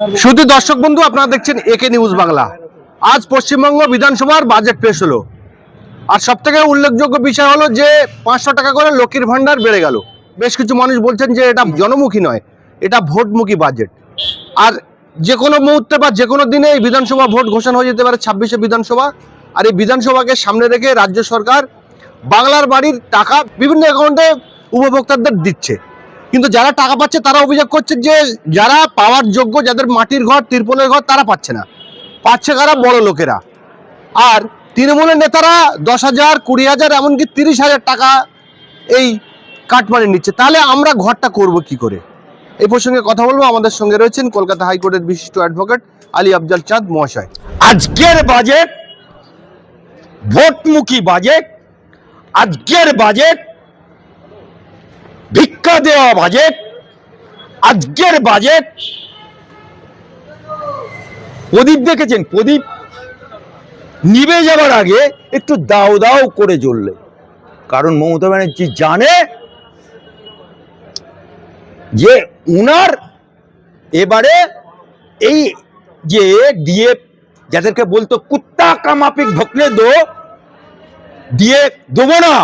শুধু দর্শক বন্ধু, আপনারা দেখছেন একে নিউজ বাংলা। আজ পশ্চিমবঙ্গ বিধানসভার বাজেট পেশ হলো। আর সব থেকে উল্লেখযোগ্য বিষয় হলো যে, পাঁচশো টাকা করে লক্ষ্মীর ভান্ডার বেড়ে গেল। বেশ কিছু মানুষ বলছেন যে, এটা জনমুখী নয়, এটা ভোটমুখী বাজেট। আর যে কোনো মুহূর্তে বা যে কোনো দিনে এই বিধানসভা ভোট ঘোষণা হয়ে যেতে পারে ছাব্বিশে বিধানসভা। আর এই বিধানসভাকে সামনে রেখে রাজ্য সরকার বাংলার বাড়ির টাকা বিভিন্ন অ্যাকাউন্টে উপভোক্তাদের দিচ্ছে। কিন্তু যারা টাকা পাচ্ছে তারা অভিযোগ করছে যে যারা পাওয়ার যোগ্য যাদের মাটির ঘর, তিরপলের ঘর, তারা পাচ্ছে না। পাচ্ছে কারা? বড় লোকেরা। আর তৃণমূলের নেতারা দশ হাজার, কুড়ি হাজার, এমনকি তিরিশ হাজার টাকা এই কাটমানি নিচ্ছে। তাহলে আমরা ঘরটা করব কি করে? এই প্রসঙ্গে কথা বলব। আমাদের সঙ্গে রয়েছেন কলকাতা হাইকোর্টের বিশিষ্ট অ্যাডভোকেট আলী আফজাল চাঁদ মহাশয়। আজকের বাজেট, ভোটমুখী বাজেট, আজকের বাজেট ভিক্ষা দেওয়া বাজেট, আজকের বাজেট। প্রদীপ দেখেছেন? প্রদীপ নিভে যাবার আগে একটু দাও দাও করে জ্বললে। কারণ মমতা ব্যানার্জি জানে যে উনার এবারে এই যে ডিএ যাদেরকে বলতো কুত্তা কামাপিক ভকলে দো দিয়ে দেবো না।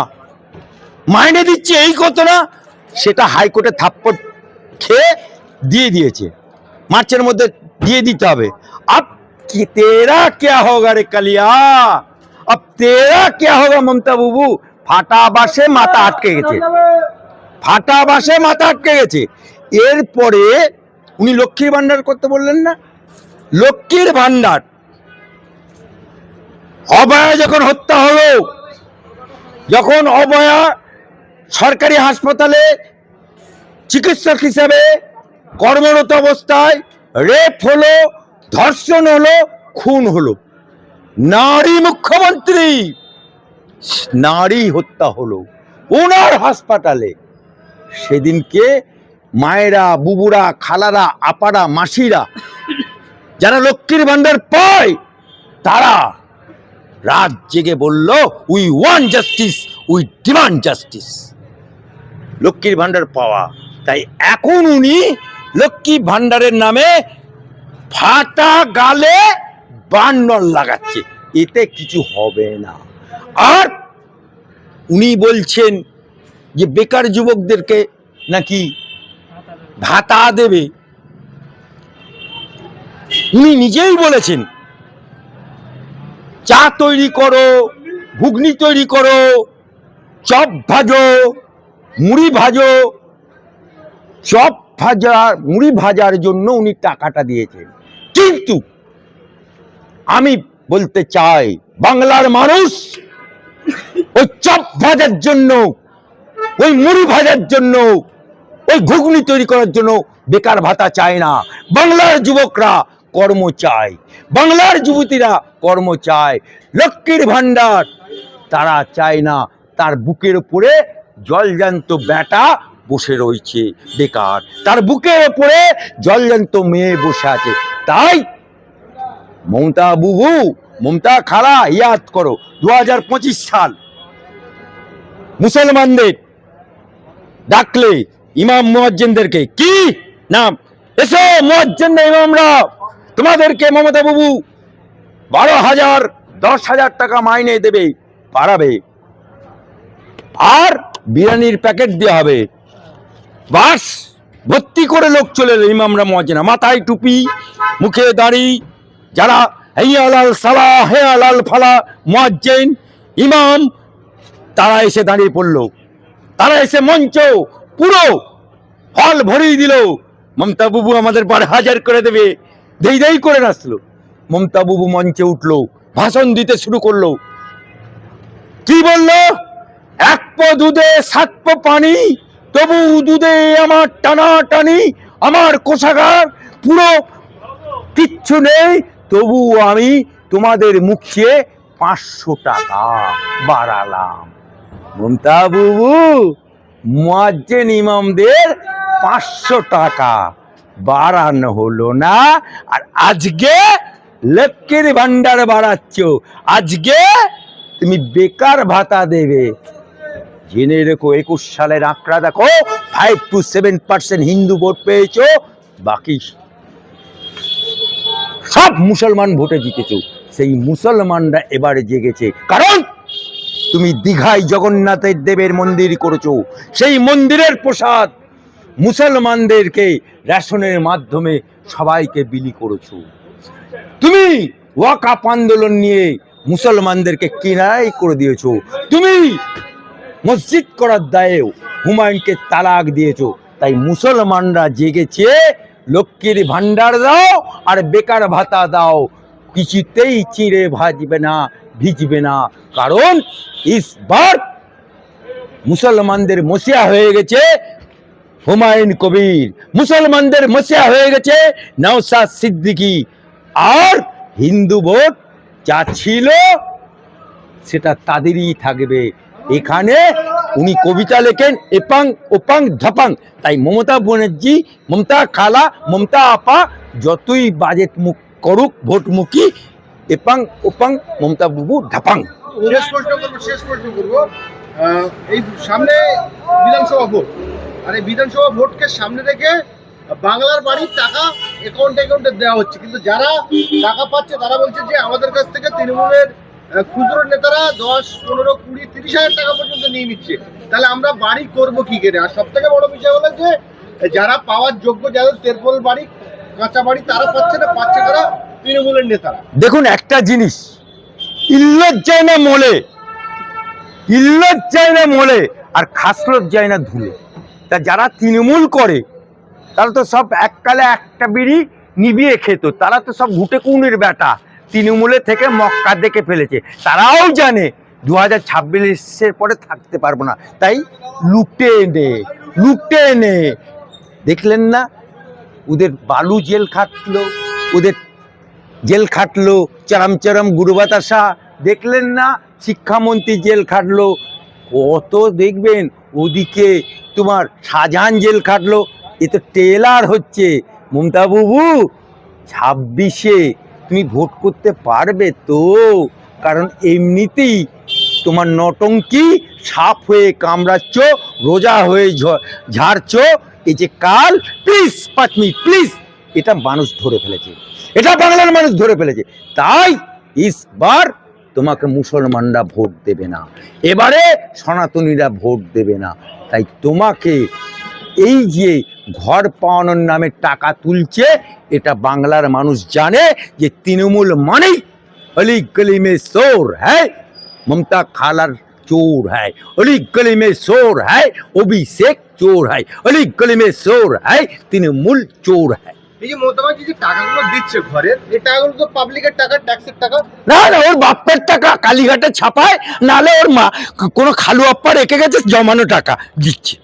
মাইনে দিচ্ছে এই কত না সেটা হাইকোর্টে থাপ্পড় খেয়ে দিয়ে দিয়েছে। মার্চের মধ্যে দিয়ে দিতে হবে। আপ কি তেরা কেয়া হোগা রে কালিয়া? আপ তেরা ক্যা হোগা মমতা বাবু? ফাটা বাসে মাথা আটকে গেছে। ফাটা বাসে মাথা আটকে গেছে। এরপরে উনি লক্ষ্মীর ভান্ডার করতে বললেন না? লক্ষ্মীর ভাণ্ডার। অবয়া যখন হত্যা হলো, যখন অবয়া সরকারি হাসপাতালে চিকিৎসক হিসেবে কর্মরত অবস্থায় রেপ হলো, ধর্ষণ হলো, খুন হলো। নারী মুখ্যমন্ত্রী, নারী হত্যা হলো। ওনার হাসপাতালে। সেদিনকে মায়েরা, বুবুরা, খালারা, আপারা, মাসিরা, যারা লক্ষ্মীর ভান্ডার পায়, তারা রাত জেগে বলল we want justice we demand justice লক্ষ্মীর ভান্ডার পাওয়া। তাই এখন উনি লক্ষ্মী ভান্ডারের নামে ফাটা গালে বান্নল লাগাচ্ছে। এতে কিছু হবে না। আর উনি বলছেন যে বেকার যুবকদেরকে নাকি ভাতা দেবে। উনি নিজেই বলেছেন, চা তৈরি করো, ঘুগনি তৈরি করো, চপ ভাজো। মুড়ি ভাজো। চপ ভাজা, মুড়ি ভাজার জন্য উনি টাকাটা দিয়েছেন। কিন্তু আমি বলতে চাই, বাংলার মানুষ ওই চপ ভাজার জন্য, ওই মুড়ি ভাজার জন্য, ওই ঘুগনি তৈরি করার জন্য বেকার ভাতা চায় না। বাংলার যুবকরা কর্ম চায়। বাংলার যুবতীরা কর্ম চায়। লক্ষ্মীর ভান্ডার তারা চায় না। তার বুকের উপরে জলজান্ত ব্যাটা বসে রয়েছে, বেকার। তার বুকের উপরে জলজান্ত মেয়ে বসে আছে। তাই মমতা বুবু, মমতা খালা ইয়াদ করো দু হাজার পঁচিশ সাল। মুসলমানদের ডাকলে ইমাম মুয়াজ্জিনদেরকে কি নাম? এসো মুয়াজ্জিন ইমামরা তোমাদেরকে মমতা বাবু বারো হাজার, দশ হাজার টাকা মাইনে দেবে পারাবে আর বিরিয়ানির প্যাকেট দেওয়া হবে। বাস, ভর্তি করে লোক চলে এলো ইমামরা মজনা মাথায় টুপি, মুখে দাড়ি, যারা হেয়ালাল সালা হেয়ালাল ফালা, মুয়াজ্জিন, ইমাম, তারা এসে দাঁড়িয়ে পড়ল। তারা এসে মঞ্চ পুরো হল ভরিয়ে দিল। মমতা বাবু আমাদের বারো হাজার করে দেবে। দেই দেই করে নাচলো। মমতা বাবু মঞ্চে উঠল, ভাষণ দিতে শুরু করল। কি বলল? দুধে সাত পো পানি, তবু দুধে আমার টানা টানি আমার কোষাগার পুরো কিচ্ছু নেই, তবু আমি তোমাদের মুখিয়ে পাঁচশো টাকা বাড়ালাম। মমতা বাবু, মুয়াজ্জিন ইমামদের পাঁচশো টাকা বাড়ানো হলো না, আর আজকে লক্ষ্মীর ভান্ডার বাড়াচ্ছ। আজকে তুমি বেকার ভাতা দেবে। জেনে রেখো, একুশ সালের আঁকড়া দেখো five to seven percent Hindu vote পেয়েছ, বাকি সব মুসলমান ভোটে জিতেছো। সেই মুসলমানরা এবারে জেগেছে। কারণ তুমি দীঘায় জগন্নাথের দেবের মন্দির করেছ। সেই মন্দিরের প্রসাদ মুসলমানদেরকে রেশনের মাধ্যমে সবাইকে বিলি করেছ। তুমি ওয়াকাপ আন্দোলন নিয়ে মুসলমানদেরকে কিনারাই করে দিয়েছ। তুমি মসজিদ করার দায়েও হুমায়ুনকে তালাক দিয়েছ। তাই মুসলমানরা জেগেছে, লক্ষ্মীর ভান্ডার দাও আর বেকার ভাতা দাও। কিছুতেই চিড়ে ভাজবে না, ভিজবে না। কারণ ইসবার মুসলমানদের মসিয়া হয়ে গেছে হুমায়ুন কবির। মুসলমানদের মসিয়া হয়ে গেছে নওসাদ সিদ্দিকী। আর হিন্দু ভোট যা ছিল, সেটা তাদেরই থাকবে। এখানে উনি কবিতা লেখেন, এপাং, ওপাং, ধাপাং। তাই মমতা ব্যানার্জি মমতা খালা, মমতা আপা, যতই বাজেট মুখ করুক, ভোটমুখী, এপাং, ওপাং, মমতা বাবু, ধাপাং। করব, শেষ প্রশ্ন করব। এই সামনে বিধানসভা ভোট। বিধানসভা ভোটকে সামনে রেখে বাংলার টাকা অ্যাকাউন্ট অ্যাকাউন্টে দেওয়া হচ্ছে। কিন্তু যারা টাকা পাচ্ছে, তারা বলছে যে আমাদের কাছ থেকে তৃণমূলের খুচরো নেতারা দশ, পনেরো, কুড়ি, তিরিশ হাজার টাকা পর্যন্ত নিয়ে নিচ্ছে। তাহলে আমরা বাড়ি করব কি করে? আর সব থেকে বড় বিষয় হলো যে, যারা পাওয়ার যোগ্য, যাদের তেরপল বাড়ি, কাঁচা বাড়ি, তারা পাচ্ছে না, পাচ্ছে কারা? তৃণমূলের নেতারা। দেখুন, একটা জিনিস। ইল্লত যায় না মোলে। ইল্লত না মোলে, আর খাসলত যায় না ধুলে। তা যারা তৃণমূল করে, তারা তো সব এককালে একটা বিড়ি নিবিয়ে খেত। তারা তো সব ঘুটে কুনির বেটা। তৃণমূলে থেকে মক্কা দেখে ফেলেছে। তারাও জানে দু হাজার ছাব্বিশের পরে থাকতে পারব না। তাই লুটে নে লুটে নে দেখলেন না, ওদের বালু জেল খাটলো, ওদের জেল খাটলো, চরম চরম গুরু বাতাসা দেখলেন না, শিক্ষামন্ত্রী জেল খাটলো। কত দেখবেন, ওদিকে তোমার শাহজাহান জেল খাটলো। এ তো টেলার হচ্ছে। মমতা বাবু, ছাব্বিশে তুমি ভোট করতে পারবে তো? কারণ এমনিতেই তোমার নটঙ্কি সাপ হয়ে কামড়াচ্ছ, রোজা হয়ে ঝাড়ছ, এই যে কাল প্লিজ পাঁচ মিনিট প্লিজ এটা মানুষ ধরে ফেলেছে। এটা বাংলার মানুষ ধরে ফেলেছে। তাই ইসবার তোমাকে মুসলমানরা ভোট দেবে না। এবারে সনাতনীরা ভোট দেবে না। তাই তোমাকে এই যে ঘর পাওয়ানোর নামে টাকা তুলছে। এটা বাংলার মানুষ জানে যে তৃণমূল মানেই অলি গলি মে চোর হ্যাঁ মমতা খালার চোর হ্যাঁ অলি গলি মে চোর হ্যাঁ অভিষেক চোর হ্যাঁ অলি গলি মে চোর হ্যাঁ তৃণমূল চোর হ্যাঁ এই যে মমতা যে টাকাগুলো দিচ্ছে ঘরের এই টাকাগুলো তো পাবলিকের টাকা ট্যাক্সের টাকা? না না ওর বাপ্পের টাকা কালীঘাটে ছাপায় নালে ওর মা কোনো খালু আপ্পা রেখে গেছে জমানো টাকা দিচ্ছে।